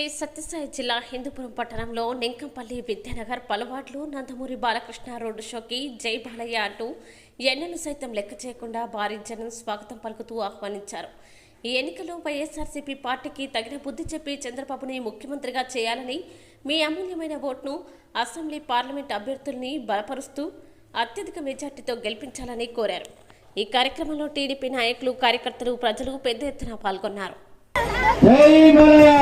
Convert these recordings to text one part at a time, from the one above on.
శ్రీ సత్యసాయి జిల్లా హిందూపురం పట్టణంలో నెంకంపల్లి విద్యానగర్ పలువాట్లు నందమూరి బాలకృష్ణ రోడ్డు షోకి జై బాలయ్య అంటూ ఎన్నెలు సైతం లెక్క చేయకుండా భారీ జనం స్వాగతం పలుకుతూ ఆహ్వానించారు. ఈ ఎన్నికలో వైఎస్ఆర్సీపీ పార్టీకి తగిన బుద్ధి చెప్పి చంద్రబాబుని ముఖ్యమంత్రిగా చేయాలని మీ అమూల్యమైన ఓట్ను అసెంబ్లీ పార్లమెంట్ అభ్యర్థుల్ని బలపరుస్తూ అత్యధిక మెజార్టీతో గెలిపించాలని కోరారు. ఈ కార్యక్రమంలో టీడీపీ నాయకులు కార్యకర్తలు ప్రజలు పెద్ద ఎత్తున పాల్గొన్నారు. జై మలయా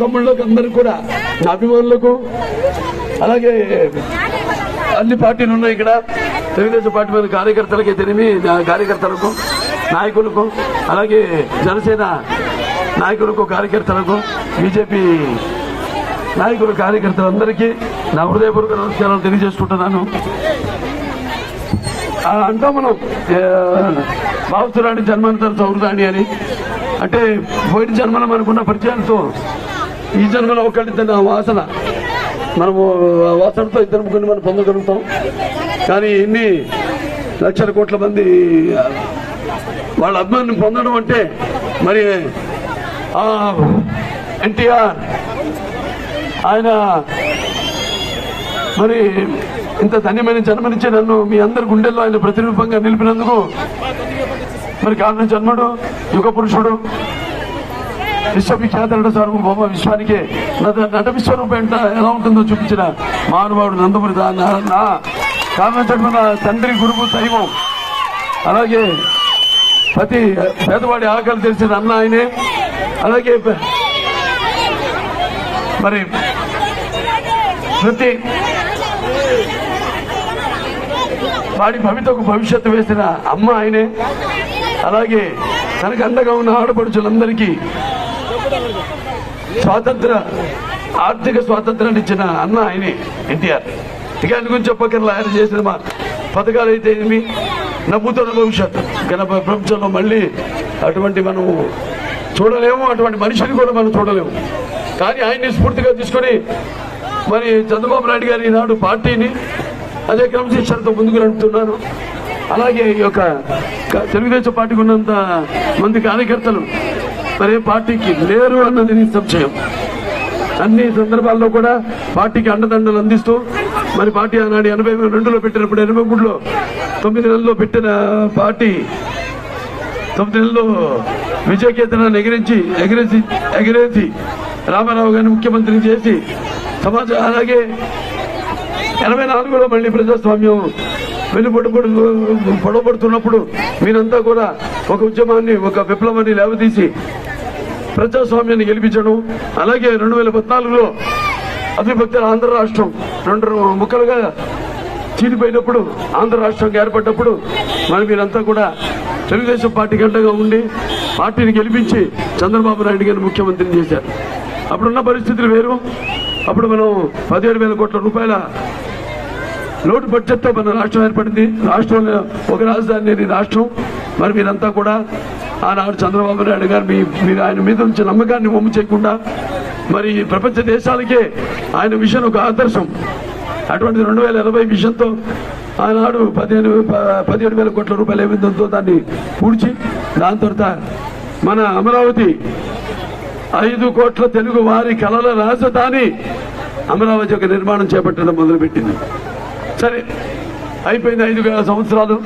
తమ్ముళ్ళకు అందరికి కూడా నా అభిమానులకు అలాగే అన్ని పార్టీలు ఉన్నాయి ఇక్కడ. తెలుగుదేశం పార్టీ మీద కార్యకర్తలకి తెలివి కార్యకర్తలకు నాయకులకు అలాగే జనసేన నాయకులకు కార్యకర్తలకు బీజేపీ నాయకులు కార్యకర్తలందరికీ నా హృదయపూర్వక నమస్కారాలు తెలియజేసుకుంటున్నాను. అంటాం మనం భావతురాణి జన్మాంతర చౌరదాణి అని. అంటే పోయిన జన్మలో మనకున్న పరిచయాలతో ఈ జన్మలో ఒకటి వాసన. మనము ఆ వాసనతో ఇద్దరు ముగ్గురిని మనం పొందగలుగుతాం. కానీ ఇన్ని లక్షల కోట్ల మంది వాళ్ళ అభిమానం పొందడం అంటే మరి ఎన్టీఆర్ ఆయన మరి ఇంత ధన్యమైన జన్మనిచ్చే నన్ను మీ అందరి గుండెల్లో ఆయన ప్రతిరూపంగా నిలిపినందుకు మరి కారణ జన్మడు యుగ పురుషుడు. విశ్వవిఖ్యాత నట సార్వభౌమ విశ్వానికి. నట నట విశ్వరూపం ఎలా ఉంటుందో చూపించిన మానవాడు నందమూరి నా నా కారణ జన్మ తండ్రి గురువు దైవం. అలాగే ప్రతి పేదవాడి ఆకలి తెలిసిన అన్న ఆయనే. అలాగే మరి ప్రతి వాడి భవితకు భవిష్యత్తు వేసిన అమ్మ ఆయనే. అలాగే తనకు అండగా ఉన్న ఆడపడుచులందరికీ స్వాతంత్ర ఆర్థిక స్వాతంత్రాన్ని ఇచ్చిన అన్న ఆయనే ఎన్టీఆర్. ఇక ఆయన గురించి చెప్పకర్లా ఆయన చేసిన మా పథకాలు అయితే ఏమి నవ్వుతున్న భవిష్యత్తు కానీ ప్రపంచంలో మళ్ళీ అటువంటి మనం చూడలేము అటువంటి మనిషిని కూడా మనం చూడలేము. కానీ ఆయన్ని స్ఫూర్తిగా తీసుకొని మరి చంద్రబాబు నాయుడు గారు ఈనాడు పార్టీని అదే క్రమశిక్షణతో ముందుకు నడుపుతున్నారు. అలాగే ఈ యొక్క తెలుగుదేశం పార్టీకి ఉన్నంత మంది కార్యకర్తలు మరి పార్టీకి లేరు అన్నది నిస్సంశయం. అన్ని సందర్భాల్లో కూడా పార్టీకి అండదండలు అందిస్తూ మరి పార్టీ ఆనాడు ఎనభై రెండులో పెట్టినప్పుడు ఎనభై మూడులో తొమ్మిది నెలల్లో పెట్టిన పార్టీ తొమ్మిది నెలల్లో విజయకేతనాన్ని ఎగిరించి ఎగిరేసి ఎగిరేసి రామారావు గారిని ముఖ్యమంత్రిని చేసి సమాజ అలాగే ఎనభై నాలుగులో మళ్ళీ ప్రజాస్వామ్యం వెలుపడు పొడవబడుతున్నప్పుడు మీరంతా కూడా ఒక ఉద్యమాన్ని ఒక విప్లవాన్ని లేవదీసి ప్రజాస్వామ్యాన్ని గెలిపించడం అలాగే రెండు వేల పద్నాలుగులో అవిభక్త ఆంధ్ర రాష్ట్రం రెండు ముక్కలుగా చీలిపోయినప్పుడు ఆంధ్ర రాష్ట్రం ఏర్పడ్డప్పుడు మరి మీరంతా కూడా తెలుగుదేశం పార్టీ గంటగా ఉండి పార్టీని గెలిపించి చంద్రబాబు నాయుడు గారిని ముఖ్యమంత్రిని చేశారు. అప్పుడున్న పరిస్థితులు వేరు. అప్పుడు మనం పదిహేడు వేల కోట్ల రూపాయల లోటు బడ్జెట్తో మన రాష్ట్రం ఏర్పడింది. రాష్ట్రంలో ఒక రాజధాని లేని రాష్ట్రం. మరి మీరంతా కూడా ఆనాడు చంద్రబాబు నాయుడు గారు మీ మీరు ఆయన మీద నుంచి నమ్మకాన్ని ఒమ్ము చేయకుండా మరి ప్రపంచ దేశాలకే ఆయన విషయం ఒక ఆదర్శం. అటువంటి రెండు వేల ఇరవై విషయంతో ఆనాడు పదిహేను పదిహేడు వేల కోట్ల రూపాయలు ఏమిందో దాన్ని పూడ్చి దాని తర్వాత మన అమరావతి ఐదు కోట్ల తెలుగు వారి కళల రాజధాని అమరావతి యొక్క నిర్మాణం చేపట్టడం మొదలుపెట్టింది. సరే అయిపోయింది ఐదు వేల సంవత్సరాలు.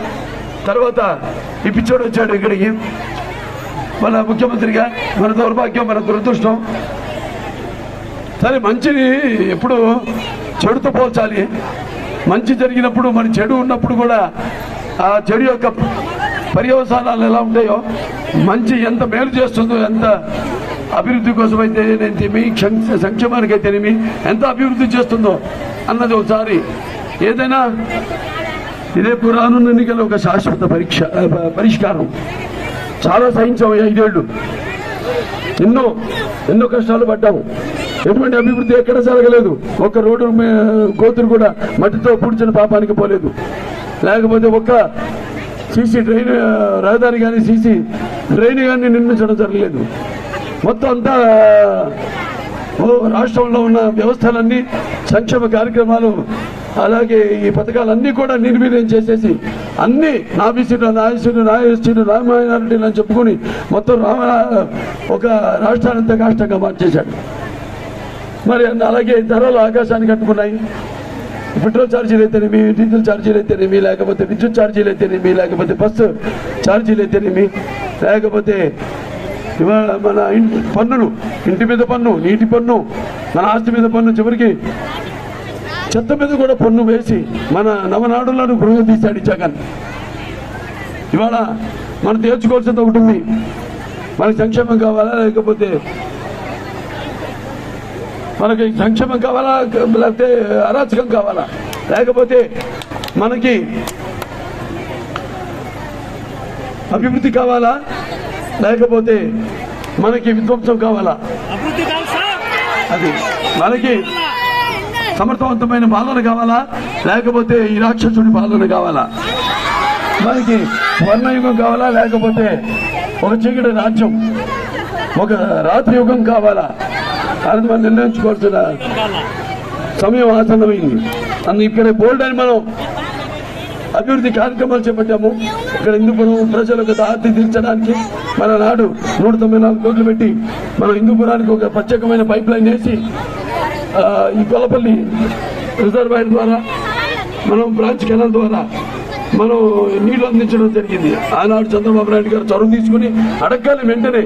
తర్వాత ఈ పిచ్చోడు వచ్చాడు ఇక్కడికి. మన ముఖ్యమంత్రిగా మన దౌర్భాగ్యం మన దురదృష్టం. సరే మంచిని ఎప్పుడు చెడుతో పోల్చాలి. మంచి జరిగినప్పుడు మన చెడు ఉన్నప్పుడు కూడా ఆ చెడు యొక్క పర్యవసానాలు ఎలా ఉంటాయో మంచి ఎంత మేలు చేస్తుందో ఎంత అభివృద్ధి కోసం అయితేనేమి క్షం- సంక్షేమానికి అయితేనేమి ఎంత అభివృద్ధి చేస్తుందో అన్నది ఒకసారి ఏదైనా ఇదే పురాణ ఎన్నికల ఒక శాశ్వత పరీక్ష పరిష్కారం. చాలా సహించాం ఈ ఐదేళ్ళు. ఎన్నో ఎన్నో కష్టాలు పడ్డాము. ఎటువంటి అభివృద్ధి ఎక్కడ జరగలేదు. ఒక్క రోడ్డు కోతులు కూడా మట్టితో పూడ్చిన పాపానికి పోలేదు. లేకపోతే ఒక్క సీసీ డ్రైన్ రహదారి కానీ సీసీ ట్రైన్ కానీ నిర్మించడం జరగలేదు. మొత్తం అంతా రాష్ట్రంలో ఉన్న వ్యవస్థలన్నీ సంక్షేమ కార్యక్రమాలు అలాగే ఈ పథకాలన్నీ కూడా నిర్వీర్యం చేసేసి అన్ని నా బీసీలు నా ఎస్సీలు నా ఎస్టీలు నా మైనారిటీలు అని చెప్పుకొని మొత్తం రామ ఒక రాష్ట్రానంతా కాష్టంగా మార్చేశాడు. మరి అలాగే ధరలు ఆకాశానికి కట్టుకున్నాయి పెట్రోల్ ఛార్జీలు అయితేనేమి డీజిల్ ఛార్జీలు అయితేనేమి లేకపోతే విద్యుత్ ఛార్జీలు అయితేనేమి లేకపోతే బస్సు ఛార్జీలు అయితేనేమి లేకపోతే ఇవాళ మన ఇంటి పన్నులు ఇంటి మీద పన్ను నీటి పన్ను మన ఆస్తి మీద పన్ను చివరికి చెత్త మీద కూడా పన్ను వేసి మన నవనాడులను గృహ తీశాడు జగన్. ఇవాళ మనం తేల్చుకోవాల్సింది ఒకటి ఉంది. మనకి సంక్షేమం కావాలా లేకపోతే మనకి సంక్షేమం కావాలా లేకపోతే అరాచకం కావాలా? లేకపోతే మనకి అభివృద్ధి కావాలా? లేకపోతే మనకి విధ్వంసం కావాలా? అది మనకి సమర్థవంతమైన పాలన కావాలా? లేకపోతే ఈ రాక్షసుడి పాలన కావాలా? మనకి వర్ణయుగం కావాలా? లేకపోతే ఒక చీకటి రాజ్యం ఒక రాత్రి యుగం కావాలా? అది మనం నిర్ణయించుకోవాల్సిన సమయం ఆసన్నమైంది. అందు ఇక్కడ బోల్డ్ అని మనం అభివృద్ధి కార్యక్రమాలు చేపట్టాము. ఇక్కడ హిందూపురం ప్రజలకు దారి తీర్చడానికి మన నాడు నూట తొంభై నాలుగు కోట్లు పెట్టి మన హిందూపురానికి ఒక ప్రత్యేకమైన పైప్ లైన్ వేసి ఈ కొలపల్లి రిజర్వాయర్ ద్వారా మనం బ్రాంచ్ కెనాల్ ద్వారా మనం నీళ్ళు అందించడం జరిగింది. ఆనాడు చంద్రబాబు నాయుడు గారు చొరవ తీసుకుని అడగాలి వెంటనే.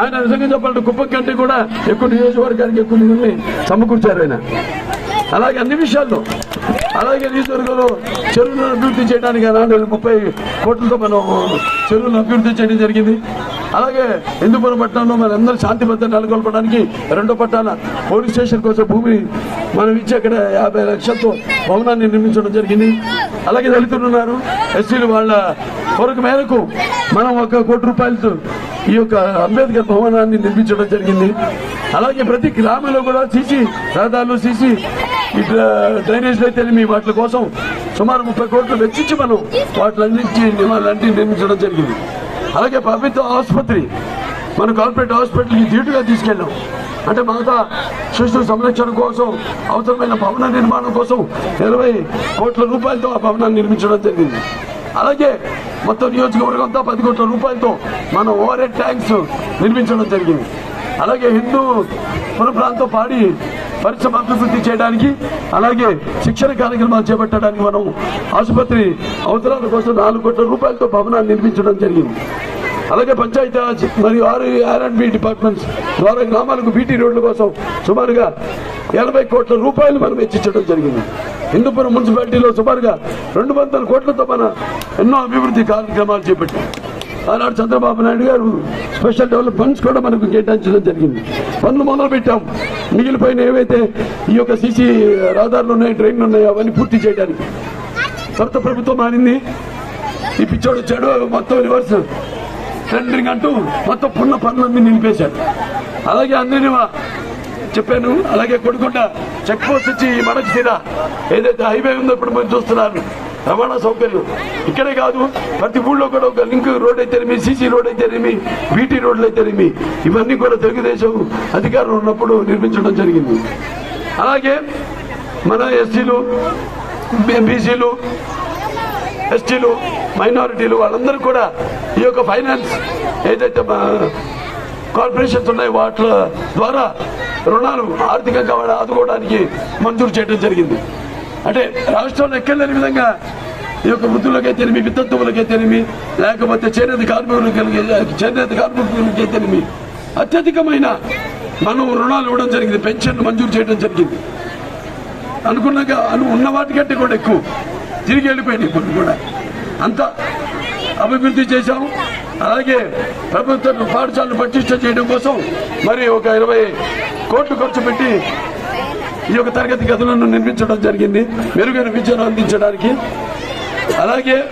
ఆయన నిజంగా చెప్పాలంటే కుప్పం కంటే కూడా ఎక్కువ నియోజకవర్గానికి ఎక్కువ నిధుల్ని సమకూర్చారు ఆయన. అలాగే అన్ని విషయాల్లో అలాగే నియోజకవర్గంలో చెరువులను అభివృద్ధి చేయడానికి అలాంటి ముప్పై కోట్లతో మనం చెరువులను అభివృద్ధి చేయడం జరిగింది. అలాగే హిందూపురం పట్టణంలో మన అందరూ శాంతి భద్రత నెలకొల్పడానికి రెండో పట్టాల పోలీస్ స్టేషన్ కోసం భూమిని మనం ఇచ్చి అక్కడ యాభై లక్షలతో భవనాన్ని నిర్మించడం జరిగింది. అలాగే దళితులు ఉన్నారు. ఎస్సీలు వాళ్ళ కొరకు మేరకు మనం ఒక కోటి రూపాయలతో ఈ యొక్క అంబేద్కర్ భవనాన్ని నిర్మించడం జరిగింది. అలాగే ప్రతి గ్రామంలో కూడా సీసీ రహదారులు సీసీ ఇట్లా డ్రైనేజ్ అయితే వాటి కోసం సుమారు ముప్పై కోట్లు వెచ్చించి మనం వాటిలన్నింటి వాళ్ళంటిని నిర్మించడం జరిగింది. అలాగే ప్రభుత్వ ఆసుపత్రి మన కార్పొరేట్ హాస్పిటల్కి ధీటుగా తీసుకెళ్ళాం. అంటే మాత శిశు సంరక్షణ కోసం అవసరమైన భవన నిర్మాణం కోసం ఇరవై కోట్ల రూపాయలతో ఆ భవనాన్ని నిర్మించడం జరిగింది. అలాగే మొత్తం నియోజకవర్గం అంతా పది కోట్ల రూపాయలతో మనం ఓవర్ హెడ్ ట్యాంక్స్ నిర్మించడం జరిగింది. అలాగే హిందూ పుర పాడి పరిశ్రమ అభివృద్ధి చేయడానికి అలాగే శిక్షణ కార్యక్రమాలు చేపట్టడానికి మనం ఆసుపత్రి అవసరాల కోసం నాలుగు కోట్ల రూపాయలతో భవనాన్ని నిర్మించడం జరిగింది. అలాగే పంచాయతీరాజ్ మరియు R R and B departments ద్వారా గ్రామాలకు బీటీ రోడ్ల కోసం సుమారుగా ఎనభై కోట్ల రూపాయలు మనం ఇచ్చించడం జరిగింది. హిందూపురం మున్సిపాలిటీలో సుమారుగా రెండు వందల కోట్లతో మన ఎన్నో అభివృద్ధి కార్యక్రమాలు చేపట్టాం. ఆనాడు చంద్రబాబు నాయుడు గారు స్పెషల్ డెవలప్ ఫండ్స్ కూడా మనకు కేటాయించడం జరిగింది. పనులు మొదలు పెట్టాం మిగిలిపోయిన ఏవైతే ఈ యొక్క సీసీ రహదారులు ఉన్నాయి ట్రైన్లు ఉన్నాయి అవన్నీ పూర్తి చేయడానికి. కొత్త ప్రభుత్వం మారింది. ఈ పిచ్చోడు వచ్చాడు మొత్తం రివర్స్ టెండరింగ్ అంటూ మొత్తం పున్న పనులన్నీ నిలిపేశాడు. అలాగే అందరినీ చెప్పాను. అలాగే కొడుకుంటా చెక్ పోస్ట్ వచ్చి ఈ తీరా ఏదైతే హైవే ఉందో ఇప్పుడు మనం చూస్తున్నారు. రవాణా సౌకర్యం. ఇక్కడే కాదు ప్రతి ఊళ్ళో కూడా ఒక లింక్ రోడ్ అయితేనేమి సీసీ రోడ్ అయితేనేమి బీటీ రోడ్లు అయితేనేమి ఇవన్నీ కూడా తెలుగుదేశం అధికారం ఉన్నప్పుడు నిర్మించడం జరిగింది. అలాగే మన ఎస్సీలు బీసీలు ఎస్టీలు మైనారిటీలు వాళ్ళందరూ కూడా ఈ యొక్క ఫైనాన్స్ ఏదైతే కార్పొరేషన్స్ ఉన్నాయో వాటి ద్వారా రుణాలు ఆర్థికంగా ఆదుకోవడానికి మంజూరు చేయడం జరిగింది. అంటే రాష్ట్రంలో ఎక్కడలేని విధంగా ఈ యొక్క వృద్ధులకైతేనేమి వితంతువులకైతేనేమి లేకపోతే చేనేత కార్మికులకి చేనేత కార్మికులకైతేనేమి అత్యధికమైన మనం రుణాలు ఇవ్వడం జరిగింది పెన్షన్ మంజూరు చేయడం జరిగింది. అనుకున్నాక అను ఉన్న వాటికంటే కూడా ఎక్కువ తిరిగి వెళ్ళిపోయినాయి కొన్ని కూడా. అంత అభివృద్ధి చేశాం అలాగే ప్రభుత్వ పాఠశాలను పటిష్ట చేయడం కోసం మరి ఒక ఇరవై కోట్లు ఖర్చు పెట్టి ఈ యొక్క తరగతి గదులను నిర్మించడం జరిగింది. మెరుగైన విద్యను అందించడానికి అలాగే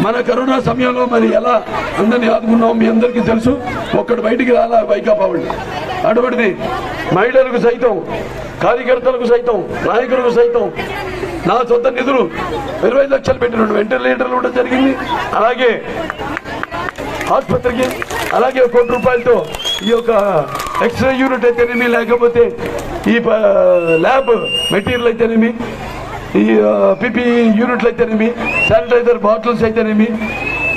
మన కరోనా సమయంలో మరి ఎలా అందరినీ ఆదుకున్నాం మీ అందరికీ తెలుసు. ఒక్కడు బయటికి రాలా వైకాపా వాళ్ళు. అటువంటిది మహిళలకు సైతం కార్యకర్తలకు సైతం నాయకులకు సైతం నా సొంత నిధులు ఇరవై లక్షలు పెట్టిన వెంటిలేటర్లు కూడా జరిగింది. అలాగే ఆసుపత్రికి అలాగే కోటి రూపాయలతో ఈ యొక్క ఎక్స్రే యూనిట్ అయితేనేమి లేకపోతే ఈ ప- ల్యాబ్ మెటీరియల్ అయితేనేమి ఈ పిపి యూనిట్లు అయితేనేమి శానిటైజర్ బాటిల్స్ అయితేనేమి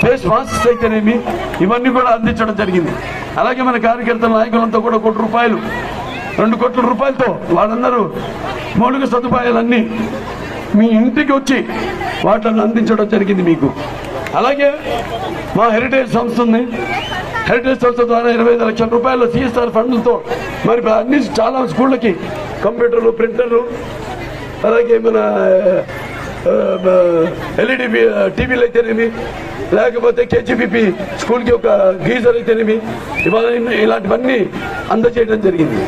ఫేస్ మాస్క్స్ అయితేనేమి ఇవన్నీ కూడా అందించడం జరిగింది. అలాగే మన కార్యకర్తల నాయకులంతా కూడా కోటి రూపాయలు రెండు కోట్ల రూపాయలతో వాళ్ళందరూ మౌలిక సదుపాయాలన్నీ మీ ఇంటికి వచ్చి వాటిని అందించడం జరిగింది మీకు. అలాగే మా హెరిటేజ్ సంస్థ ఉంది హెరిటేజ్ సంస్థ ద్వారా ఇరవై ఐదు లక్షల రూపాయల సిఎస్ఆర్ ఫండ్లతో మరి అన్ని చాలా స్కూళ్ళకి కంప్యూటర్లు ప్రింటర్లు అలాగే మన ఎల్ఈడి టీవీలు అయితేనేమి లేకపోతే కేజీబీపీ స్కూల్కి ఒక గీజర్ అయితేనేమి ఇవాళ ఇలాంటివన్నీ అందజేయడం జరిగింది.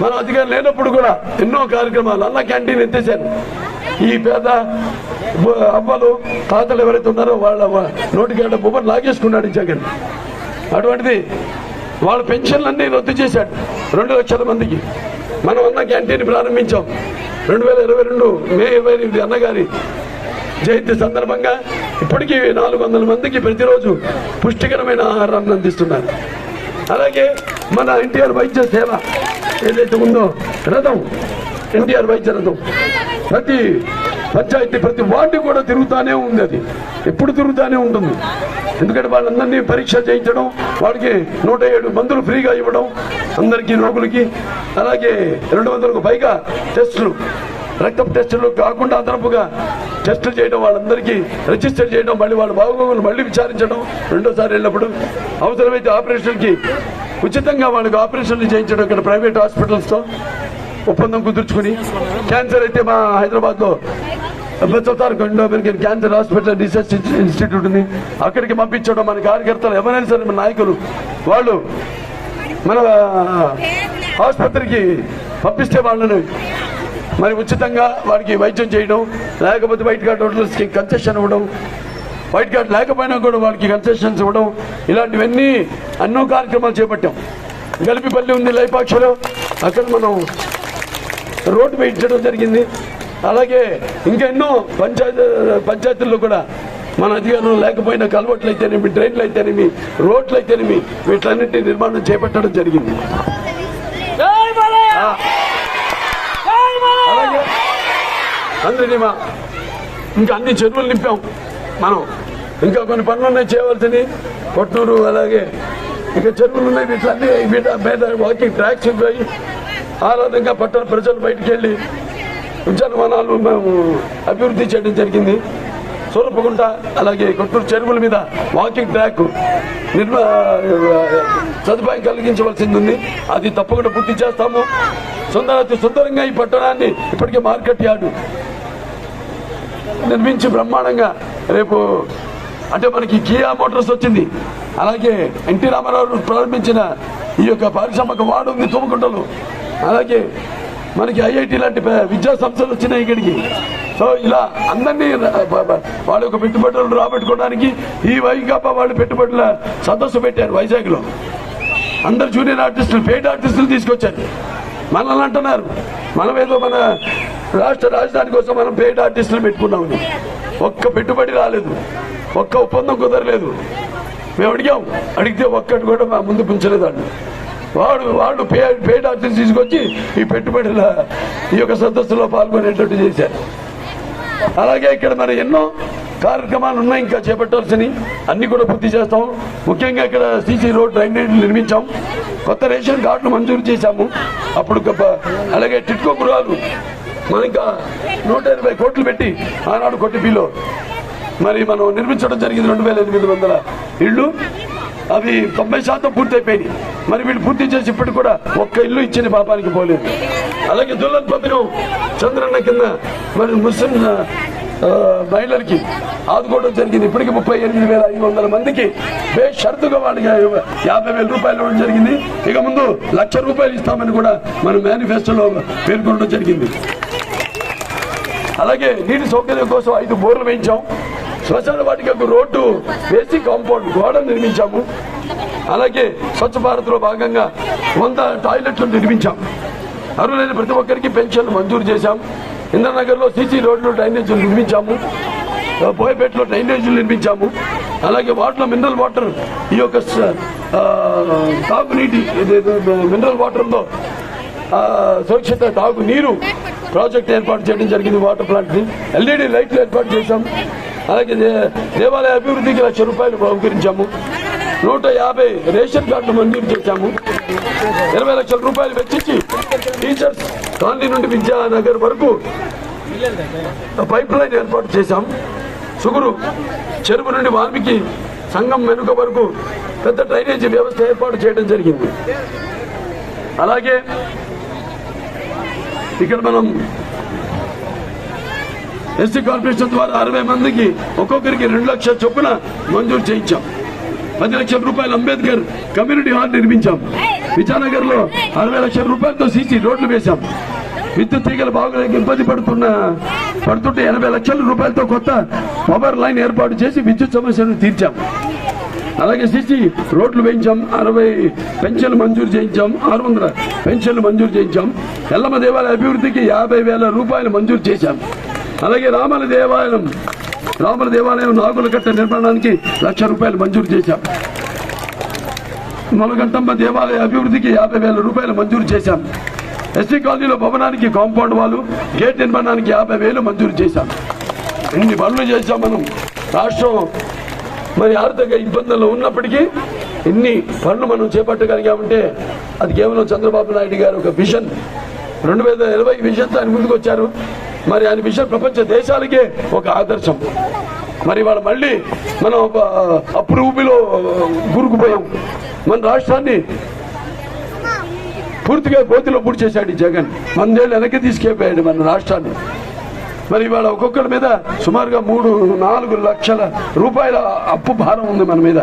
మన అధికారం లేనప్పుడు కూడా ఎన్నో కార్యక్రమాలు అన్న క్యాంటీన్ ఎత్తేసారు ఈ పేద బు- అవ్వలు తాతలు ఎవరైతే ఉన్నారో వాళ్ళ వ- నోటికాడ బొమ్మను లాగేసుకున్నాడు జగన్. అటువంటిది వాళ్ళ పెన్షన్లన్నీ రద్దు చేశాడు రెండు లక్షల మందికి. మనం అన్న క్యాంటీన్ ప్రారంభించాం. రెండు వేల ఇరవై రెండు మే ఇరవై ఎనిమిది అన్నగారి జయంతి సందర్భంగా ఇప్పటికీ నాలుగు వందల మందికి ప్రతిరోజు పుష్టికరమైన ఆహారాన్ని అందిస్తున్నారు. అలాగే మన ఎన్టీఆర్ వైద్య సేవ ఏదైతే ఉందో రథం ఎన్టీఆర్ వైద్య రథం. ప్రతి పంచాయతీ ప్రతి వార్డు కూడా తిరుగుతానే ఉంది అది. ఎప్పుడు తిరుగుతానే ఉంటుంది. ఎందుకంటే వాళ్ళందరినీ పరీక్ష చేయించడం వాళ్ళకి నూట ఏడు మందులు ఫ్రీగా ఇవ్వడం అందరికీ రోగులకి అలాగే రెండు వందలకు పైగా టెస్టులు రక్తపు టెస్టులు కాకుండా అదనపుగా టెస్టులు చేయడం వాళ్ళందరికీ రిజిస్టర్ చేయడం మళ్ళీ వాళ్ళ బాగోగులు మళ్ళీ విచారించడం రెండోసారి వెళ్ళినప్పుడు అవసరమైతే ఆపరేషన్కి ఉచితంగా వాళ్ళకి ఆపరేషన్లు చేయించడం ఇక్కడ ప్రైవేట్ హాస్పిటల్స్తో. ఒప్పందం కుదుర్చుకుని క్యాన్సర్ అయితే మా హైదరాబాద్లో బెత్తతారు Indo American cancer hospital research institute ఉంది. అక్కడికి పంపించడం మన కార్యకర్తలు ఎవరైనా సరే మన నాయకులు వాళ్ళు మన ఆసుపత్రికి పంపిస్తే వాళ్ళని మరి ఉచితంగా వాడికి వైద్యం చేయడం లేకపోతే వైట్ కార్డ్ హోటల్స్కి కన్సెషన్ ఇవ్వడం వైట్ కార్డ్ లేకపోయినా కూడా వాళ్ళకి కన్సెషన్స్ ఇవ్వడం ఇలాంటివన్నీ ఎన్నో కార్యక్రమాలు చేపట్టాం. గలిపిపల్లి ఉంది లైపాక్షలో. అక్కడ మనం రోడ్డు వేయించడం జరిగింది. అలాగే ఇంకెన్నో పంచాయతీ పంచాయతీల్లో కూడా మన అధికారులు లేకపోయినా కలవట్లు అయితేనేమి డ్రైన్లు అయితేనేమి రోడ్లు అయితేనేమి వీటన్నిటి నిర్మాణం చేపట్టడం జరిగింది. అలాగే మా ఇంకా అన్ని చెరువులు నింపాం మనం. ఇంకా కొన్ని పనులు ఉన్నాయి చేయవలసినవి. కొట్నూరు అలాగే ఇంకా చెరువులు ఉన్నాయి వీట మీద వాకింగ్ ట్రాక్స్ ఉన్నాయి. ఆరాధంగా పట్టణ ప్రజలు బయటికి వెళ్ళి ఉద్యానవనాలు మేము అభివృద్ధి చేయడం జరిగింది. సూరపగుంట అలాగే కొట్టూరు చెరువుల మీద వాకింగ్ ట్రాక్ నిర్మ సదుపాయం కలిగించవలసింది ఉంది. అది తప్పకుండా పూర్తి చేస్తాము. సుందర సుందరంగా ఈ పట్టణాన్ని ఇప్పటికే మార్కెట్ యార్డు నిర్మించి బ్రహ్మాండంగా రేపు అంటే మనకి కియా మోటార్స్ వచ్చింది. అలాగే ఎన్టీ రామారావు ప్రారంభించిన ఈ యొక్క పారిశ్రామిక వాడు ఉంది తుమ్మకుంటలో అలాగే మనకి ఐఐటి లాంటి విద్యా సంస్థలు వచ్చినాయి ఇక్కడికి. సో ఇలా అందరినీ వాళ్ళ యొక్క పెట్టుబడులు రాబెట్టుకోవడానికి ఈ వైకాపా వాళ్ళు పెట్టుబడుల సదస్సు పెట్టారు వైజాగ్లో. అందరు జూనియర్ ఆర్టిస్టులు పెయిడ్ ఆర్టిస్టులు తీసుకొచ్చారు. మనల్ని అంటున్నారు. మనం ఏదో మన రాష్ట్ర రాజధాని కోసం మనం పెయిడ్ ఆర్టిస్టులు పెట్టుకున్నాము. ఒక్క పెట్టుబడి రాలేదు. ఒక్క ఒప్పందం కుదరలేదు. మేము అడిగాం. అడిగితే ఒక్కటి కూడా మా ముందు పుంచలేదు వాళ్ళు. వాడు వాడు పే పెయిడ్ ఆర్టిస్ట్ తీసుకొచ్చి ఈ పెట్టుబడుల ఈ యొక్క సదస్సులో పాల్గొనేటట్టు చేశారు. అలాగే ఇక్కడ మరి ఎన్నో కార్యక్రమాలు ఉన్నాయి ఇంకా చేపట్టాల్సినవి. అన్ని కూడా పూర్తి చేస్తాం. ముఖ్యంగా ఇక్కడ సీసీ రోడ్ డ్రైనేజ్ నిర్మించాం. కొత్త రేషన్ కార్డులు మంజూరు చేశాము. అప్పుడు గొప్ప- అలాగే టిట్కో గృహాలు మనం ఇంకా నూట ఎనభై కోట్లు పెట్టి ఆనాడు కొట్టిపిలో. మరి మనం నిర్మించడం జరిగింది రెండు వేల ఎనిమిది వందల ఇళ్ళు. అవి తొంభై శాతం పూర్తయిపోయినాయి. మరి వీళ్ళు పూర్తి చేసి ఇప్పటికి కూడా ఒక్క ఇల్లు ఇచ్చిన పాపానికి పోలేదు. అలాగే దుల్లన్ పథకం చంద్రన్న కింద మరి ముస్లిం మహిళలకి ఆదుకోవడం జరిగింది. ఇప్పటికి ముప్పై ఎనిమిది వేల ఐదు వందల మందికి బేషరతుగా వాళ్ళకి యాభై వేల రూపాయలు ఇవ్వడం జరిగింది. ఇక ముందు లక్ష రూపాయలు ఇస్తామని కూడా మన మేనిఫెస్టోలో పేర్కొనడం జరిగింది. అలాగే నీటి సౌకర్యం కోసం ఐదు బోర్లు వేయించాం. శ్మశాన వాటికకు రోడ్డు వేసి కాంపౌండ్ గోడ నిర్మించాము. అలాగే స్వచ్ఛ భారత్లో భాగంగా వంద టాయిలెట్లు నిర్మించాం. అర్హులైన ప్రతి ఒక్కరికి పెన్షన్ మంజూరు చేశాం. ఇంద్రనగర్లో సీసీ రోడ్లు డ్రైనేజీలు నిర్మించాము. బోయపేటలో డ్రైనేజీలు నిర్మించాము. అలాగే వాటర్ మినరల్ వాటర్ ఈ యొక్క తాగునీటి మినరల్ వాటర్లో సురక్షిత తాగు నీరు ప్రాజెక్ట్ ఏర్పాటు చేయడం జరిగింది వాటర్ ప్లాంట్ని. ఎల్ఈడి లైట్లు ఏర్పాటు చేశాం. అలాగే దే- దేవాలయ అభివృద్ధికి లక్ష రూపాయలు బహుకరించాము. నూట యాభై రేషన్ కార్డులు మంజూరు చేశాము. ఇరవై లక్షల రూపాయలు వెచ్చించి టీచర్స్ కాలనీ నుండి విద్యానగర్ వరకు పైప్ లైన్ ఏర్పాటు చేశాం. సుగురు చెరువు నుండి వాల్మీకి సంఘం వెనుక వరకు పెద్ద డ్రైనేజీ వ్యవస్థ ఏర్పాటు చేయడం జరిగింది. అలాగే ఇక్కడ మనం ఎస్సీ కార్పొరేషన్ ద్వారా అరవై మందికి ఒక్కొక్కరికి రెండు లక్షల చొప్పున మంజూరు చేయించాం. పది లక్షల రూపాయలు అంబేద్కర్ కమ్యూనిటీ హాల్ నిర్మించాం. విజయనగర్లో అరవై లక్షల రూపాయలతో సీసీ రోడ్లు వేశాం. విద్యుత్ తీగల బాగులేక ఇబ్బంది పడుతున్న పడుతుంటే ఎనభై లక్షల రూపాయలతో కొత్త పవర్ లైన్ ఏర్పాటు చేసి విద్యుత్ సమస్యను తీర్చాం. అలాగే సీసీ రోడ్లు వేయించాం. అరవై పెన్షన్లు మంజూరు చేయించాం. ఆరు వందల పెన్షన్లు మంజూరు చేయించాం. ఎల్లమ్మ దేవాలయ అభివృద్ధికి యాభై వేల రూపాయలు మంజూరు చేశాం. అలాగే రామల దేవాలయం రామల దేవాలయం నాగుల కట్ట నిర్మాణానికి లక్ష రూపాయలు మంజూరు చేశాం. మొలగంటమ్మ దేవాలయ అభివృద్ధికి యాభై వేల రూపాయలు మంజూరు చేశాం. ఎస్సీ కాలనీలో భవనానికి కాంపౌండ్ వాళ్ళు గేట్ నిర్మాణానికి యాభై వేలు మంజూరు చేశాం. ఇన్ని పనులు చేశాం మనం. రాష్ట్రం మరి ఆర్థిక ఇబ్బందుల్లో ఉన్నప్పటికీ ఇన్ని పనులు మనం చేపట్టగలిగామంటే అది కేవలం చంద్రబాబు నాయుడు గారు ఒక విజన్. రెండు వేల ఇరవై విజన్తో ఆయన ముందుకు వచ్చారు. మరి ఆయన విషయం ప్రపంచ దేశాలకే ఒక ఆదర్శం. మరి వాళ్ళు మళ్ళీ మనం ఒక అప్పుడు ఊపిలో గురుకుపోయాం మన రాష్ట్రాన్ని పూర్తిగా గోతిలో పూర్తి చేశాడు ఈ జగన్. వందేళ్ళు వెనక్కి తీసుకెళ్ళిపోయాడు మన రాష్ట్రాన్ని. మరి ఇవాళ ఒక్కొక్కరి మీద సుమారుగా మూడు నాలుగు లక్షల రూపాయల అప్పు భారం ఉంది మన మీద.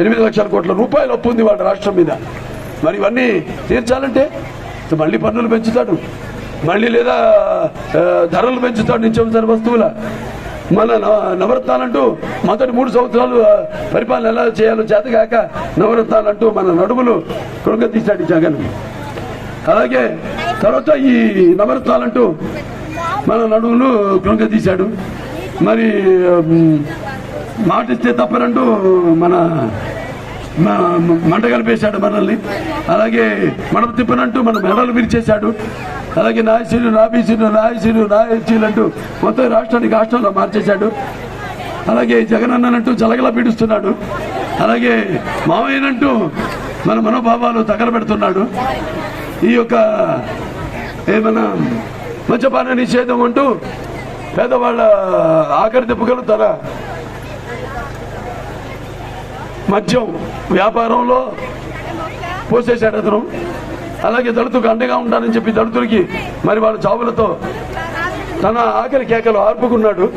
ఎనిమిది లక్షల కోట్ల రూపాయల అప్పు ఉంది వాళ్ళ రాష్ట్రం మీద. మరి ఇవన్నీ తీర్చాలంటే? మళ్ళీ పన్నులు పెంచుతాడు. మళ్ళీ లేదా ధరలు పెంచుతాడు నిత్యావసర వస్తువుల. మన నవ- నవరత్నాలంటూ మొదటి మూడు సంవత్సరాలు పరిపాలన ఎలా చేయాలో చేతగాక నవరత్నాలంటూ మన నడుములు కృంగతీశాడు జగన్. అలాగే తర్వాత ఈ నవరత్నాలంటూ మన నడువులు కృంగతీశాడు. మరి మాటిస్తే తప్పనంటూ మన మంట కలిపేశాడు మనల్ని. అలాగే మడమ తిప్పనంటూ మన మెడలు విరిచేశాడు. అలాగే నాయసీలు నాబీసీలు నాయసీలు నాయసీలు అంటూ మొత్తం రాష్ట్రానికి రాష్ట్రంలో మార్చేశాడు. అలాగే జగన్ అన్నట్టు జలగలా పీడిస్తున్నాడు. అలాగే మావయ్యనంటూ మన మనోభావాలు తగలబెడుతున్నాడు. ఈ యొక్క ఏమన్నా మద్యపాన నిషేధం అంటూ పేదవాళ్ళ ఆఖరి దెబ్బకలు తన మద్యం వ్యాపారంలో పోసేశాడు అతను. అలాగే దళితులకు అండగా ఉంటానని చెప్పి దళితులకి మరి వాళ్ళ జాబులతో తన ఆఖరి కేకలు ఆర్పుకున్నాడు.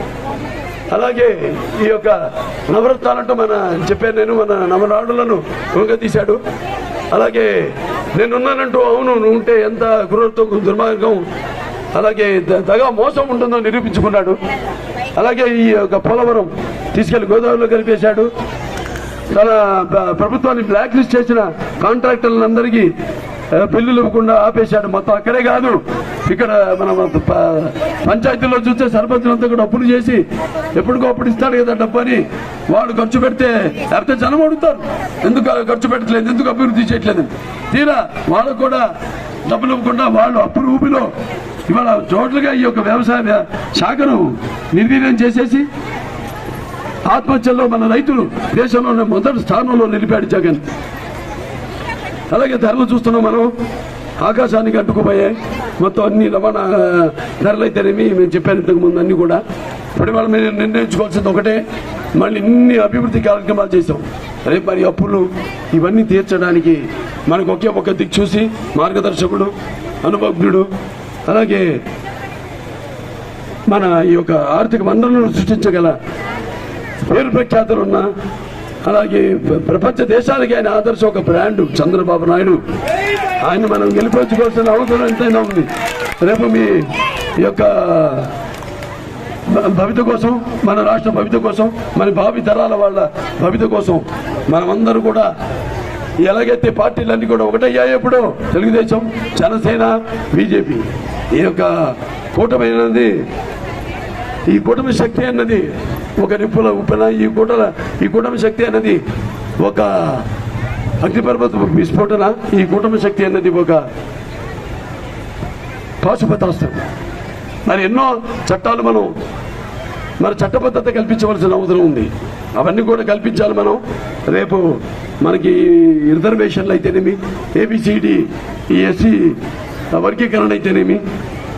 అలాగే ఈ యొక్క నవరత్నాలంటూ మన చెప్పాను నేను మన నవనాడులను తీశాడు. అలాగే నేనున్నానంటూ అవును నువ్వు ఉంటే ఎంత క్రూరత్వం దుర్మార్గం అలాగే ద- దగా మోసం ఉంటుందో నిరూపించుకున్నాడు. అలాగే ఈ యొక్క పోలవరం తీసుకెళ్ళి గోదావరిలో కలిపేశాడు. తన ప్రభుత్వాన్ని బ్లాక్ లిస్ట్ చేసిన కాంట్రాక్టర్లందరికీ బిల్లులు ఇవ్వకుండా ఆపేశాడు. మొత్తం అక్కడే కాదు. ఇక్కడ మన ప- చూస్తే సర్పంచులంతా కూడా అప్పులు చేసి ఎప్పటికో అప్పుడు ఇస్తాడు కదా డబ్బు అని వాడు ఖర్చు పెడితే లేకపోతే జనం అడుగుతారు. ఎందుకు ఖర్చు పెట్టలేదు ఎందుకు అభివృద్ధి చేయట్లేదు? తీరా వాళ్ళకు కూడా డబ్బులు ఇవ్వకుండా వాళ్ళు అప్పుడు ఊపిలో ఇవాళ చోట్లగా ఈ యొక్క వ్యవసాయ శాఖను నిర్వీర్యం చేసేసి ఆత్మహత్యల్లో మన రైతులు దేశంలోనే మొదటి స్థానంలో నిలిపాడు జగన్. అలాగే ధరలు చూస్తున్నాం మనం. ఆకాశానికి అడ్డుకుపోయాయి మొత్తం అన్ని రవాణా ధరలు అయితేనేమి మేము చెప్పాను ఇంతకు ముందు అన్ని కూడా. ఇప్పుడు వాళ్ళు మేము నిర్ణయించుకోవాల్సింది ఒకటే. మళ్ళీ ఇన్ని అభివృద్ధి కార్యక్రమాలు చేసాం రేపు మరి అప్పులు ఇవన్నీ తీర్చడానికి మనకు ఒకే ఒక దిక్కు చూసి మార్గదర్శకుడు అనుభవజ్ఞుడు అలాగే మన ఈ యొక్క ఆర్థిక మండలను సృష్టించగల పేరు ప్రఖ్యాతులు ఉన్న అలాగే ప్ర- ప్రపంచ దేశాలకి ఆయన ఆదర్శ ఒక బ్రాండ్ చంద్రబాబు నాయుడు. ఆయన మనం గెలిపించుకోవాల్సిన అవసరం ఎంతైనా ఉంది. రేపు మీ యొక్క భవిత కోసం మన రాష్ట్ర భవిత కోసం మన భావి తరాల వాళ్ళ భవిత కోసం మనమందరూ కూడా ఎలాగైతే పార్టీలన్నీ కూడా ఒకటయ్యాయి ఎప్పుడు. తెలుగుదేశం జనసేన బీజేపీ. ఈ యొక్క కూటమి అన్నది ఈ కూటమి శక్తి అన్నది ఒక నిప్పుల ఉప్పెన ఈ కూటల ఈ కూటమి శక్తి అనేది ఒక అగ్నిపర్వత విస్ఫోటన ఈ కూటమి శక్తి అన్నది ఒక పాశుపతాస్త్రం. మరి ఎన్నో చట్టాలు మనం మరి చట్టబద్ధత కల్పించవలసిన అవసరం ఉంది. అవన్నీ కూడా కల్పించాలి మనం. రేపు మనకి రిజర్వేషన్లు అయితేనేమి ఏబిసిడి ఈ ఎస్సీ వర్గీకరణ అయితేనేమి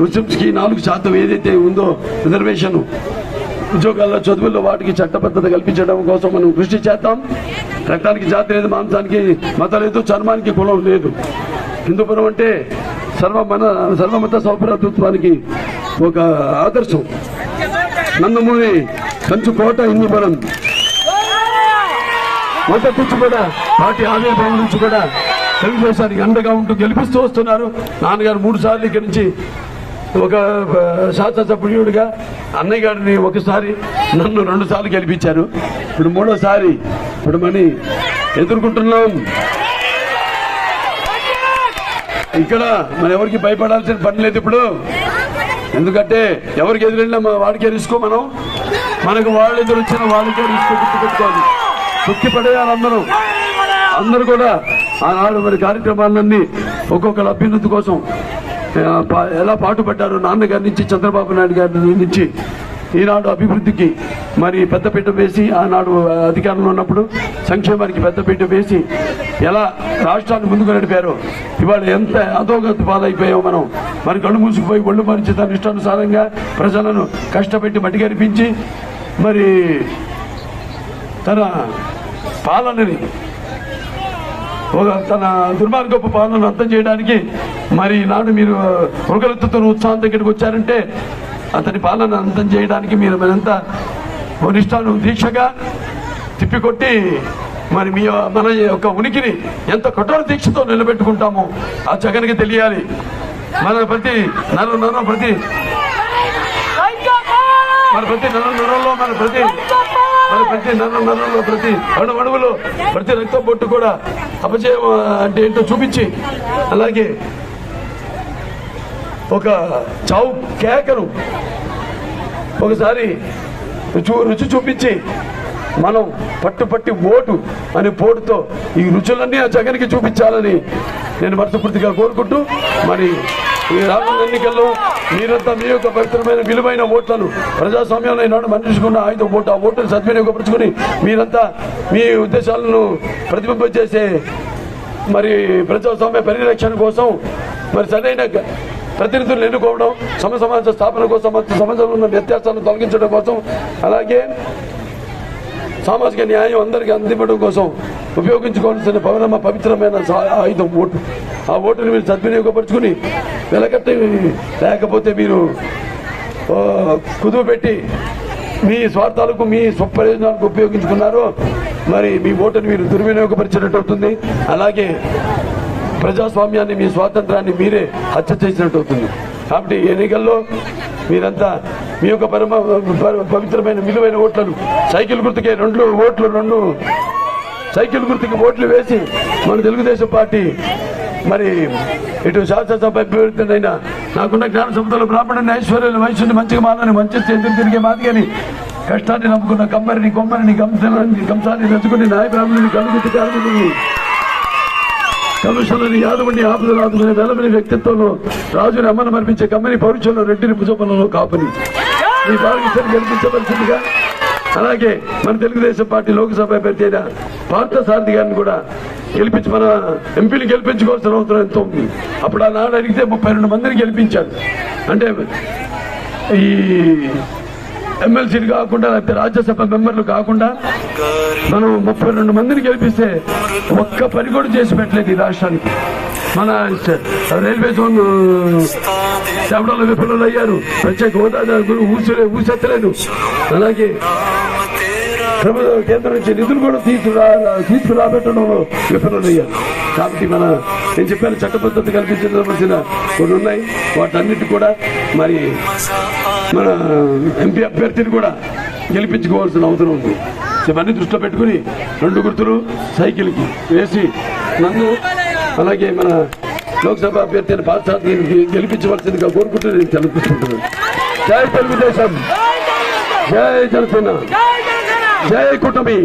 ముస్లిమ్స్కి నాలుగు శాతం ఏదైతే ఉందో రిజర్వేషన్ ఉద్యోగాల్లో చదువుల్లో వాటికి చట్టబద్ధత కల్పించడం కోసం మనం కృషి చేద్దాం. రక్తానికి జాతి లేదు మాంసానికి మతం లేదు చర్మానికి కులం లేదు. హిందూపురం అంటే సర్వ మన సర్వమత సౌభ్రాతృత్వానికి ఒక ఆదర్శం. నందమూరి కంచుకోట హిందూపురం మొదటి నుంచి కూడా పార్టీ ఆవిర్భావం నుంచి కూడా తెలుగుదేశానికి అండగా ఉంటూ గెలిపిస్తూ వస్తున్నారు. నాన్నగారు మూడు సార్లు ఇక్కడి నుంచి ఒక శాసనసభ్యుడిగా అన్నయ్య గారిని ఒకసారి నన్ను రెండు సార్లు గెలిపించారు. ఇప్పుడు మూడోసారి ఇప్పుడు మని ఎదుర్కొంటున్నాం. ఇక్కడ మన ఎవరికి భయపడాల్సిన పని లేదు ఇప్పుడు. ఎందుకంటే ఎవరికి ఎదురైనా మన వాడికే రిస్క్ మనం. మనకు వాళ్ళు ఎదురు వచ్చిన వాళ్ళకే రిస్క్ గుర్తుపెట్టుకోవాలి తృప్తి పడేయాలి అందరూ అందరూ కూడా ఆనాడు మరి కార్యక్రమాలన్నీ ఒక్కొక్కరు అభ్యున్నతి కోసం ఎలా పాటుపడ్డారు నాన్నగారి నుంచి చంద్రబాబు నాయుడు గారి నుంచి ఈనాడు అభివృద్ధికి మరి పెద్దపీట వేసి ఆనాడు అధికారంలో ఉన్నప్పుడు సంక్షేమానికి పెద్దపీట వేసి ఎలా రాష్ట్రాన్ని ముందుకు నడిపారో ఇవాళ ఎంత అధోగతి పాలైపోయామో మనం. మరి కళ్ళు మూసుకుపోయి ఒళ్ళు మరిచి తన ఇష్టానుసారంగా ప్రజలను కష్టపెట్టి మట్టిగరిపించి మరి తన పాలనని తన దుర్మార్గపు పాలనను అర్థం చేయడానికి మరి ఈనాడు మీరు ఉరకలెత్తుతో ఉత్సాహం దగ్గరికి వచ్చారంటే అతని పాలన అంతం చేయడానికి మీరు మరింత నిష్టాను దీక్షగా తిప్పికొట్టి మరి మీ మన యొక్క ఉనికిని ఎంత కఠోర దీక్షతో నిలబెట్టుకుంటామో ఆ జగన్కి తెలియాలి. మన ప్రతి నర నర ప్రతి మన ప్రతి నర నరంలో మన ప్రతి మన ప్రతి నర నరంలో ప్రతి అణు అణువులో ప్రతి రక్త బొట్టు కూడా అపజయం అంటే ఏంటో చూపించి అలాగే ఒక చావు కేకను ఒకసారి రుచి రుచి చూపించి మనం పట్టు పట్టి ఓటు అనే పోటుతో ఈ రుచులన్నీ ఆ జగన్కి చూపించాలని నేను మనస్ఫూర్తిగా కోరుకుంటూ మరి ఈ రాష్ట్ర ఎన్నికల్లో మీరంతా మీ యొక్క పవిత్రమైన విలువైన ఓట్లను ప్రజాస్వామ్యంలో ఈనాడు మన్నించుకున్న ఆయుధ ఓటు ఆ ఓటును సద్వినియోగపరుచుకుని మీరంతా మీ ఉద్దేశాలను ప్రతిబింబించేసే మరి ప్రజాస్వామ్య పరిరక్షణ కోసం మరి సరైన ప్రతినిధులను ఎన్నుకోవడం సమసమాజ స్థాపన కోసం సమాజంలో ఉన్న వ్యత్యాసాలను తొలగించడం కోసం అలాగే సామాజిక న్యాయం అందరికీ అందివ్వడం కోసం ఉపయోగించుకోవాల్సిన పవనమ్మ పవిత్రమైన ఆయుధం ఓటు. ఆ ఓటుని మీరు సద్వినియోగపరుచుకుని వెలకట్టి లేకపోతే మీరు కుదువు పెట్టి మీ స్వార్థాలకు మీ స్వప్రయోజనాలకు ఉపయోగించుకున్నారో మరి మీ ఓటుని మీరు దుర్వినియోగపరిచినట్టు అవుతుంది. అలాగే ప్రజాస్వామ్యాన్ని మీ స్వాతంత్రాన్ని మీరే హత్య చేసినట్టు అవుతుంది. కాబట్టి ఎన్నికల్లో మీరంతా మీ యొక్క పరమ పవిత్రమైన విలువైన ఓట్లను సైకిల్ గుర్తుకే రెండు ఓట్లు రెండు సైకిల్ గుర్తుకి ఓట్లు వేసి మన తెలుగుదేశం పార్టీ మరి ఇటు శాసనసభ అభ్యర్థినైనా నాకున్న జ్ఞాన సంపదలు బ్రాహ్మణుని ఐశ్వర్యాలు వయసుని మంచిగా మాలని మంచి చేతులు తిరిగే మాదిగని కష్టాన్ని నమ్ముకున్న కమ్మరిని కొమ్మరిని కంసాలని కంసాన్ని నచ్చుకుని నాయ బ్రాహ్మణుని కలుగుతు కార్మికుని కమిషనర్ యాదవండి ఆపదలు ఆదుకునే వెలమని వ్యక్తిత్వంలో రాజుని అమ్మను మర్పించే కమ్మని పౌరుషంలో రెడ్డిని భుజమనంలో కాపని. ఈ బాలకృష్ణ గెలిపించవలసిందిగా. అలాగే మన తెలుగుదేశం పార్టీ లోక్సభ అభ్యర్థి అయిన పార్థసారథి గారిని కూడా గెలిపించి మన ఎంపీని గెలిపించుకోవాల్సిన అవసరం ఎంతో ఉంది. అప్పుడు ఆ నాడు అడిగితే ముప్పై రెండు మందిని గెలిపించారు. అంటే ఈ ఎమ్మెల్సీలు కాకుండా లేకపోతే రాజ్యసభ మెంబర్లు కాకుండా మనం ముప్పై రెండు మందిని గెలిపిస్తే ఒక్క పని కూడా చేసి పెట్టలేదు ఈ రాష్ట్రానికి. మన రైల్వే జోన్ చెప్పడంలో విఫలం అయ్యారు. ప్రత్యేక హోదా ఊసలే ఊసెత్తలేదు. అలాగే ప్రభుత్వ కేంద్రం నుంచి నిధులు కూడా తీసుకురా తీసుకురాబెట్టడంలో విఫలమయ్యారు కాబట్టి మన నేను చెప్పాను చట్టబద్ధత కల్పించవలసిన కొన్ని ఉన్నాయి. వాటన్నిటి కూడా మరి మన ఎంపీ అభ్యర్థిని కూడా గెలిపించుకోవాల్సిన అవసరం ఉంది. ఇవన్నీ దృష్టిలో పెట్టుకుని రెండు గుర్తులు సైకిల్కి వేసి నన్ను అలాగే మన లోక్సభ అభ్యర్థి అయిన గెలిపించవలసిందిగా కోరుకుంటూ నేను తెలుపుకుంటున్నాను. జై తెలుగుదేశం. జై జనసేన. జై కూటమి.